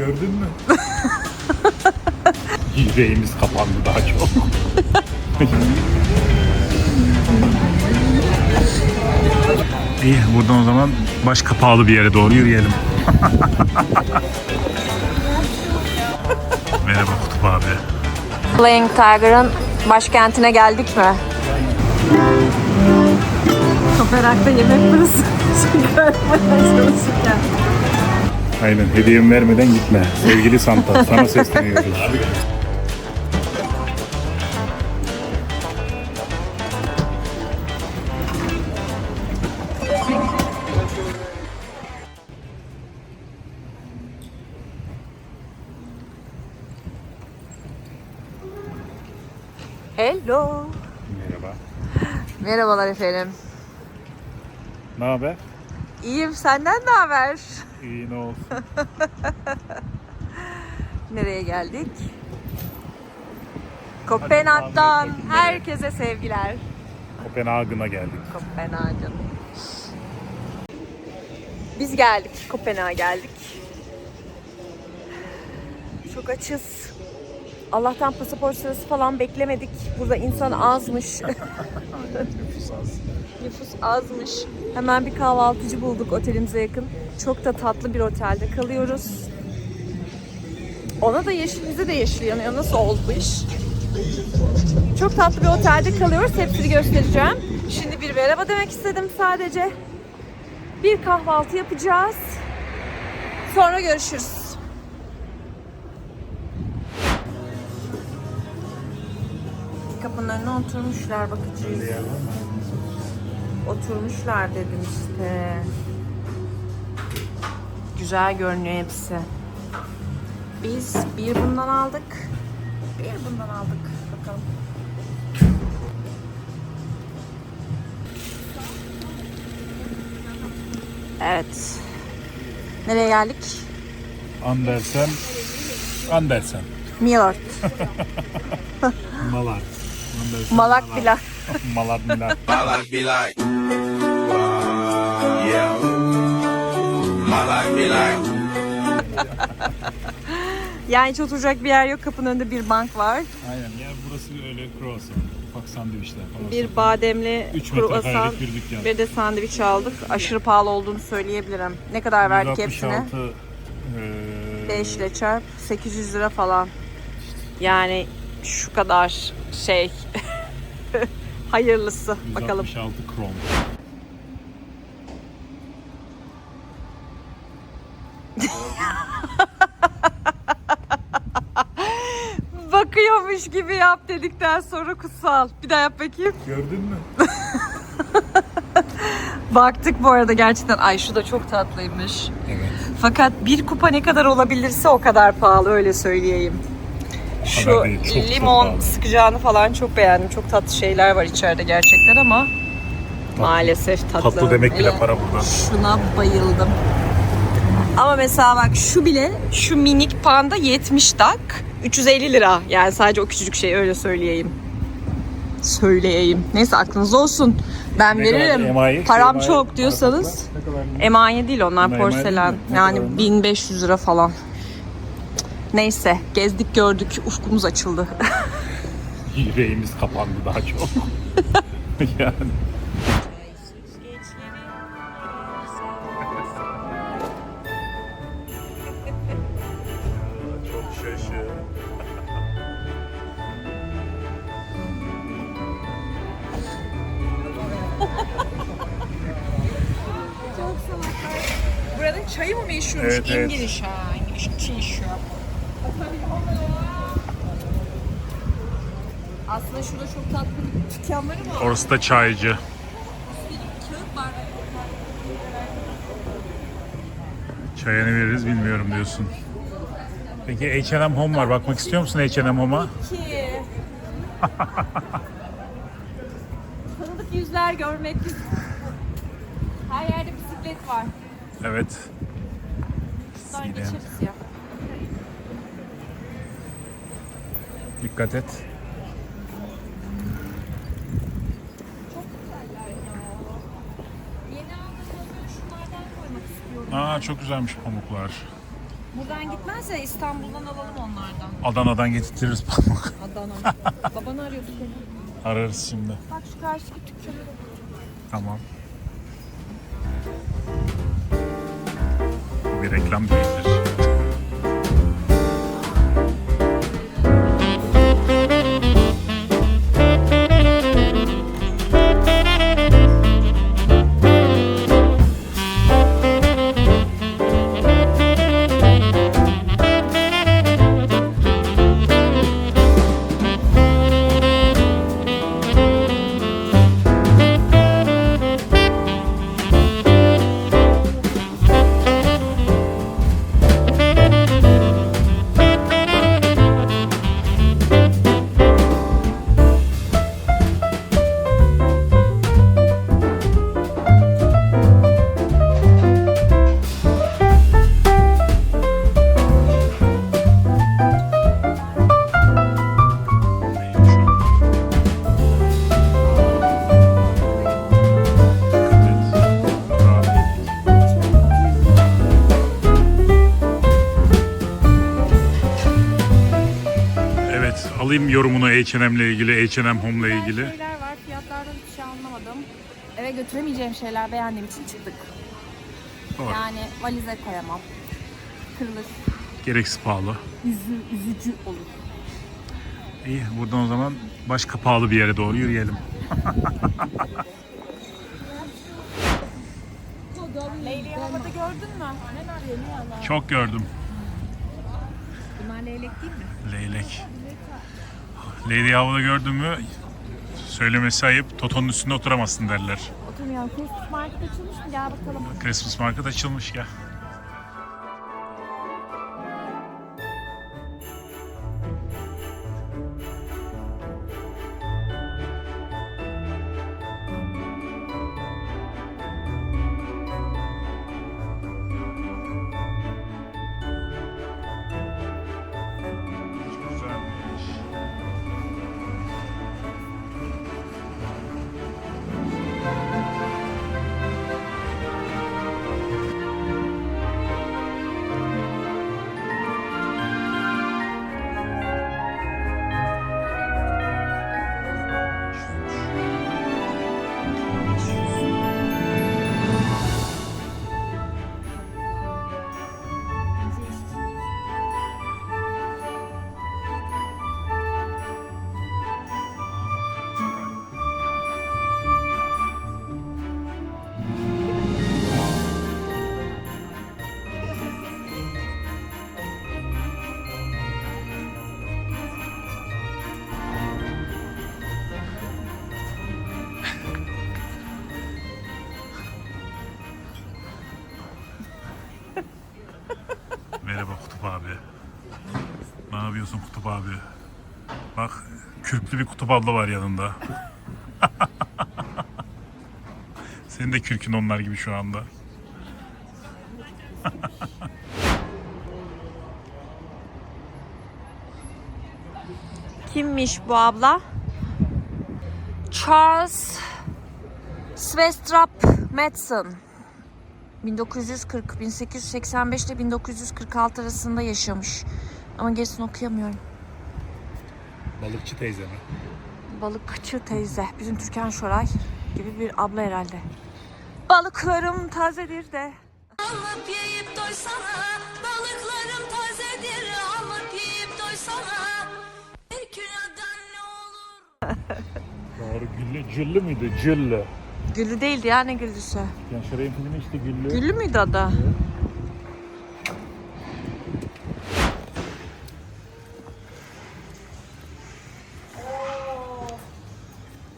Gördün mü? Yüreğimiz kapandı daha çok. İyi buradan o zaman başka pahalı bir yere doğru yürüyelim. Merhaba Kutup abi. Flying Tiger'ın başkentine geldik mi? Kopenhag'da yemek parası çıkartmaya çalışırken. Aynen hediyemi vermeden gitme. Sevgili Santa sana sesleniyoruz. Hello. Merhaba. Merhabalar efendim. Ne haber? İyiyim senden ne haber? İyi ne olsun. Nereye geldik? Kopenhag'dan herkese sevgiler. Kopenhag'a geldik. Kopenhag'ın. Biz geldik. Kopenhag'a geldik. Çok açız. Allah'tan pasaport sırası falan beklemedik. Burada insan azmış. Nüfus azmış. Hemen bir kahvaltıcı bulduk otelimize yakın. Çok da tatlı bir otelde kalıyoruz. Ona da yeşil, bize de yeşil yanıyor. Nasıl oldu bu iş? Çok tatlı bir otelde kalıyoruz. Hepsini göstereceğim. Şimdi bir merhaba demek istedim sadece. Bir kahvaltı yapacağız. Sonra görüşürüz. Oturmuşlar bakıcıyız. Oturmuşlar dedim işte. Güzel görünüyor hepsi. Biz bir bundan aldık. Bir bundan aldık. Bakalım. Evet. Nereye geldik? Andersen. Andersen. Milord. Malar. Malak like, wow, yeah. My life be like. Yani hiç oturacak bir yer yok. Kapının önünde bir bank var. Aynen ya burası öyle croissant. Ufak sandviçler falan. Bir bademli Üç metrekarelik bir dükkan. ve de sandviç aldık. Aşırı pahalı olduğunu söyleyebilirim. Ne kadar verdik hepsine? 166, eee, 5 ile çarp 800 lira falan. Yani şu kadar şey. Hayırlısı. Bakalım. 166 kron. Bakıyormuş gibi yap dedikten sonra kutsal. Bir daha yap bakayım. Gördün mü? Baktık bu arada gerçekten. Ay şu da çok tatlıymış. Evet. Fakat bir kupa ne kadar olabilirse o kadar pahalı öyle söyleyeyim. Şu değil, çok, çok limon pahalı. sıkacağını falan çok beğendim. Çok tatlı şeyler var içeride gerçekten ama maalesef tatlı. Tatlı demek bile para burada. Şuna bayıldım. Ama mesela bak şu bile şu minik panda 70 tak 350 lira. Yani sadece o küçücük şey öyle söyleyeyim. Söyleyeyim. Neyse aklınızda olsun. Ben Ne veririm. emayi? Param Emayi çok diyorsanız. Emaye değil onlar Emaye değil porselen. Yani kadar? 1500 lira falan. Neyse gezdik gördük ufkumuz açıldı. Yüreğimiz kapandı daha çok. yani. Buranın çayı mı meşhurmuş? Evet, evet. İngiliz ha. İngiliz tea shop. Aslında şurada çok tatlı bir dükkanları da çaycı. Ne veririz bilmiyorum diyorsun. Peki H&M Home var. Bakmak istiyor musun H&M Home'a? Tanıdık yüzler görmek güzel. Her yerde bisiklet var. Evet. Buradan geçeriz ya. Dikkat et. Aa çok güzelmiş pamuklar. Buradan gitmezse İstanbul'dan alalım onlardan. Adana'dan getirtiriz pamuk. Adana. Babanı arıyordu seni. Ararız şimdi. Bak şu karşıdaki tükürüğü. Tamam. Bu bir reklam değildir. Yorumunu H&M'le ilgili, H&M Home'la ilgili. şeyler var. Fiyatlardan hiçbir şey anlamadım. Eve götüremeyeceğim şeyler beğendiğim için çıktık. Doğru. Yani valize koyamam. Kırılır. Gereksiz pahalı. Üzü, üzücü olur. İyi, buradan o zaman başka pahalı bir yere doğru yürüyelim. Leyli'yi havada gördün mü? Çok gördüm. Bunlar leylek değil mi? Leylek. Lady havada gördün mü söylemesi ayıp. Toto'nun üstünde oturamazsın derler. Oturmayalım. Christmas market açılmış mı? Gel bakalım. Christmas market açılmış ya. Kutup abi. Ne yapıyorsun Kutup abi? Bak kürklü bir Kutup abla var yanında. Senin de kürkün onlar gibi şu anda. Kimmiş bu abla? Charles Svestrap Madsen. 1940, 1885 ile 1946 arasında yaşamış. Ama gerisini okuyamıyorum. Balıkçı teyze mi? Balıkçı teyze. Bizim Türkan Şoray gibi bir abla herhalde. Balıklarım tazedir de. Alıp yiyip doysana Balıklarım tazedir Alıp yiyip doysana Bir kilodan ne olur Doğru güllü, cüllü müydü? Cüllü. Güllü değildi ya ne güllüsü. Yani Şaray'ın filmi işte güllü. Güllü müydü adı?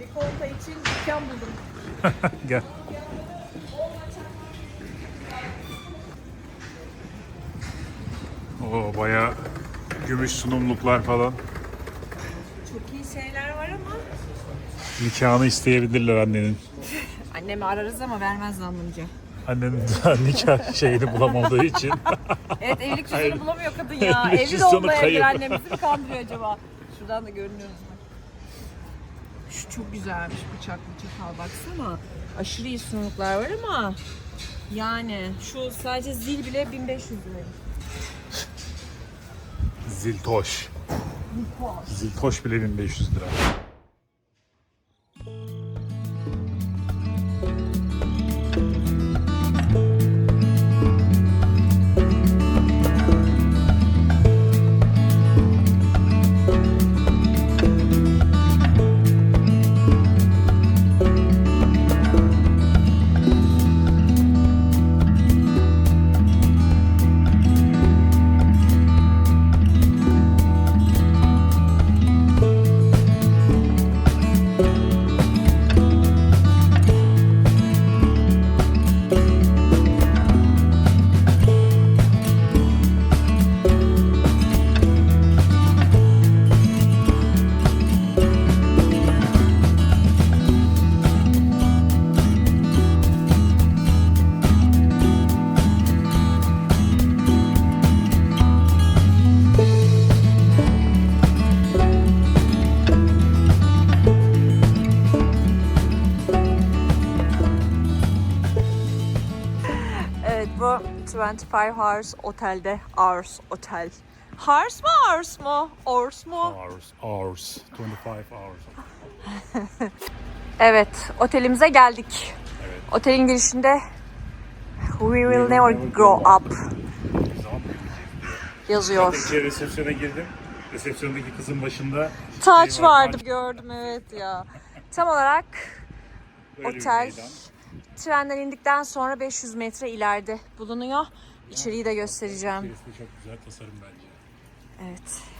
Bir kolta için dükkan buldum. Gel. Oo bayağı gümüş sunumluklar falan. Çok iyi şeyler var ama. Nikahını isteyebilirler annenin. Annemi ararız ama vermez zannımca. Annenin daha nikah şeyini bulamadığı için. Evet evlilik cüzdanı bulamıyor kadın ya. Evlilik Evli de cüzdanı olmayabilir kayıp. annemizi mi kandırıyor acaba? Şuradan da görünüyoruz bak. Şu çok güzelmiş bıçaklı çatal baksana. Aşırı iyi sunumluklar var ama yani şu sadece zil bile 1500 lira. Ziltoş. Ziltoş bile 1500 lira. 25 Hours Otel'de. Hours Otel. Hours mu Hours mu? Hours mu? Hours, hours, 25 hours. Evet, otelimize geldik. Evet. Otelin girişinde We will never grow up yazıyor. İçeri resepsiyona girdim. Resepsiyondaki kızın başında Taç şey var, vardı taç. gördüm evet ya. Tam olarak Böyle otel. Trenden indikten sonra 500 metre ileride bulunuyor. İçeriği de göstereceğim. İçerisi de çok güzel tasarım bence. Evet.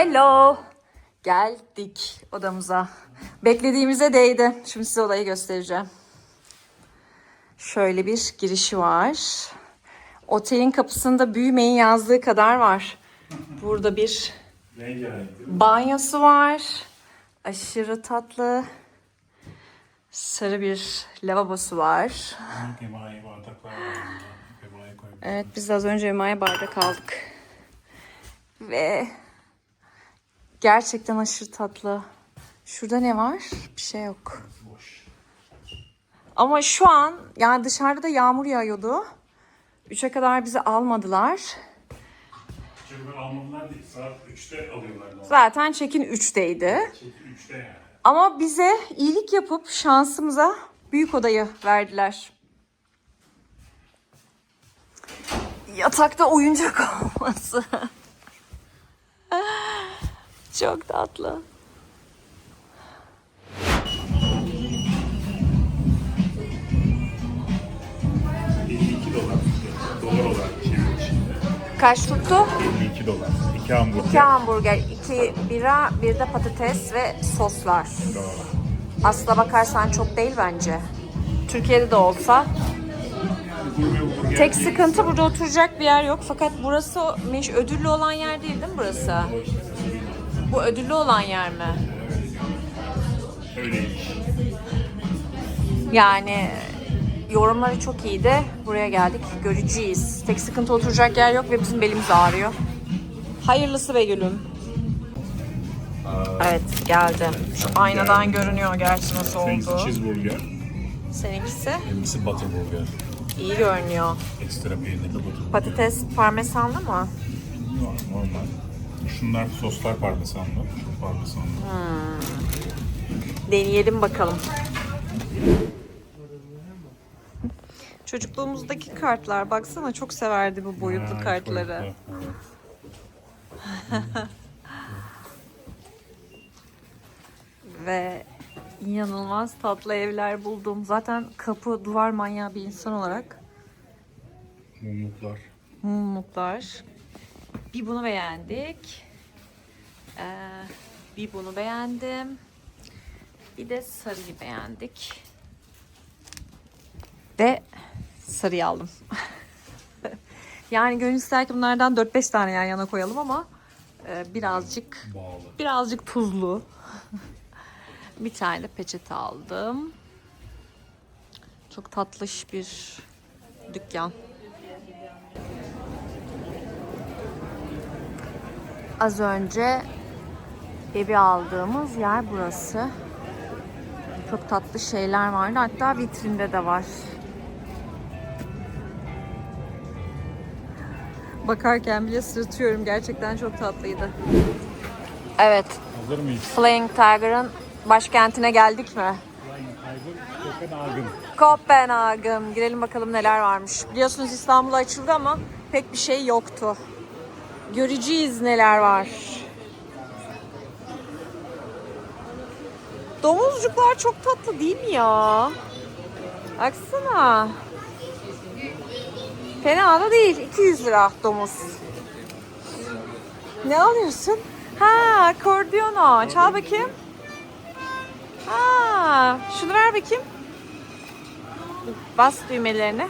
Hello. Geldik odamıza. Beklediğimize değdi. Şimdi size odayı göstereceğim. Şöyle bir girişi var. Otelin kapısında büyümeyin yazdığı kadar var. Burada bir banyosu var. Aşırı tatlı. Sarı bir lavabosu var. Evet biz az önce Ümaya bardak aldık. Ve gerçekten aşırı tatlı. Şurada ne var? Bir şey yok. Boş. Ama şu an yani dışarıda da yağmur yağıyordu. 3'e kadar bizi almadılar. Çünkü almadılar değil. Saat 3'te alıyorlar. Zaten check-in 3'teydi. Çünkü 3'te yani. Ama bize iyilik yapıp şansımıza büyük odayı verdiler. Yatakta oyuncak olması. Çok tatlı. Kaç tuttu? 52 dolar. 2 hamburger. İki hamburger, iki bira, bir de patates ve soslar. Dolar. Aslına bakarsan çok değil bence. Türkiye'de de olsa. Tek sıkıntı burada oturacak bir yer yok. Fakat burası ödüllü olan yer değil değil mi burası? Var. Bu ödüllü olan yer mi? Öyleymiş. Yani yorumları çok iyiydi. Buraya geldik. Göreceğiz. Tek sıkıntı oturacak yer yok ve bizim belimiz ağrıyor. Hayırlısı be gülüm. Evet geldi. Şu aynadan görünüyor gerçi nasıl oldu. cheeseburger. Seninkisi Benimkisi butterburger. iyi görünüyor. Ekstra peynirli butterburger. Patates parmesanlı mı? Normal. Şunlar soslar parmesanlı. Şu parmesanlı. Deneyelim bakalım. Çocukluğumuzdaki kartlar baksana çok severdi bu boyutlu Ha, kartları. evet. Ve inanılmaz tatlı evler buldum. Zaten kapı duvar manyağı bir insan olarak Mumluklar. mumluklar. Bir bunu beğendik. Ee, bir bunu beğendim. Bir de sarıyı beğendik. Ve sarıyı aldım. yani gönül ister ki bunlardan 4-5 tane yan yana koyalım ama e, birazcık Bağlı. birazcık tuzlu. bir tane peçete aldım. Çok tatlış bir dükkan. Az önce evi aldığımız yer burası. Çok tatlı şeyler vardı. Hatta vitrinde de var. Bakarken bile sırıtıyorum. Gerçekten çok tatlıydı. Evet, Hazır mıyız? Flying Tiger'ın başkentine geldik mi? Kopenhagen. Kopenhagen. Girelim bakalım neler varmış. Biliyorsunuz İstanbul açıldı ama pek bir şey yoktu. Göreceğiz neler var. Domuzcuklar çok tatlı değil mi ya? Baksana. Fena da değil. 200 lira domuz. Ne alıyorsun? Ha, akordiyonu. Çal bakayım. Ha, şunu ver bakayım. Bas düğmelerine.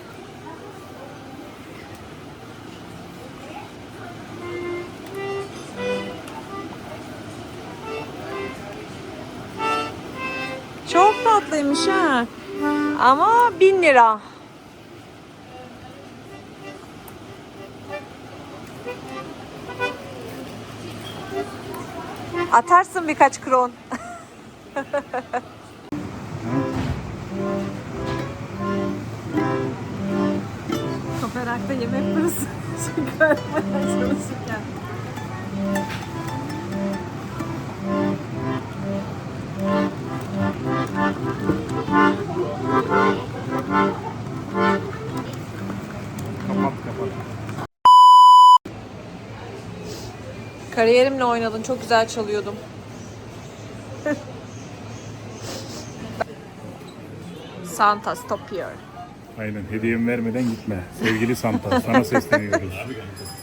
Çok tatlıymış ha. Ama bin lira. Atarsın birkaç kron. Kopenhag'da yemek parası çıkarmaya çalışırken. Kariyerimle oynadın. Çok güzel çalıyordum. Santa stop here. Aynen hediyemi vermeden gitme. Sevgili Santa sana sesleniyoruz.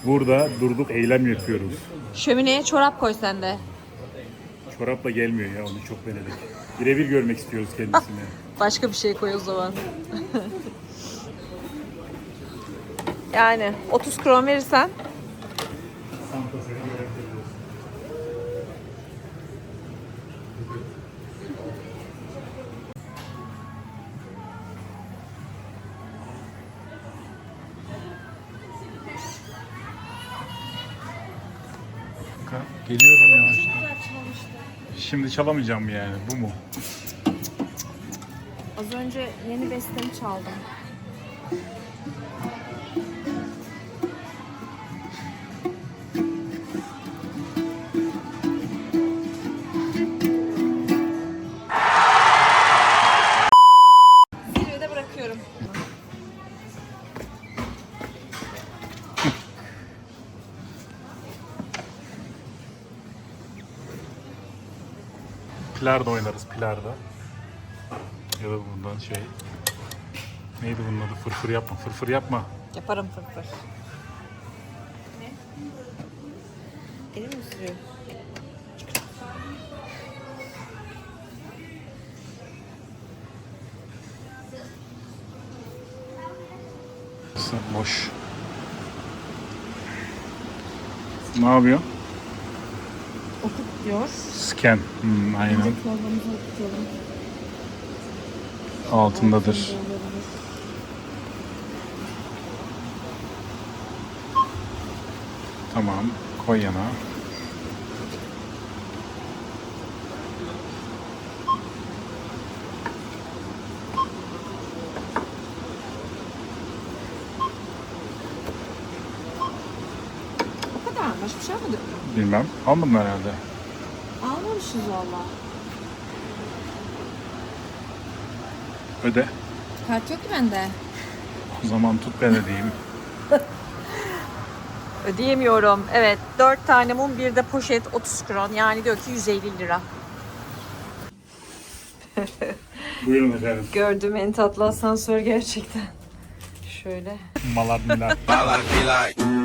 Burada durduk eylem yapıyoruz. Şömineye çorap koy sen de. Çorapla gelmiyor ya onu çok denedik. Birebir görmek istiyoruz kendisini. Başka bir şey koy o zaman. yani 30 kron verirsen Şimdi çalamayacağım yani bu mu? Az önce yeni bestemi çaldım. Pilarda oynarız pilarda. Ya da bundan şey. Neydi bunun adı? Fırfır yapma, fırfır yapma. Yaparım fırfır. Ne? Elim mi sürüyor? Boş. Ne yapıyor? Okut diyor. Scan. Hmm, aynen. Çorbamızı okutalım. Altındadır. Tamam. Koy yana. O kadar mı? Başka bir şey yapmadık mı? Bilmem. Almadın herhalde. Almamışız valla. Öde. Kart yok ki bende. O zaman tut ben ödeyeyim. Ödeyemiyorum. Evet. 4 tane mum bir de poşet 30 kron. Yani diyor ki 150 lira. Buyurun efendim. Gördüğüm en tatlı asansör gerçekten. Şöyle. Malar like.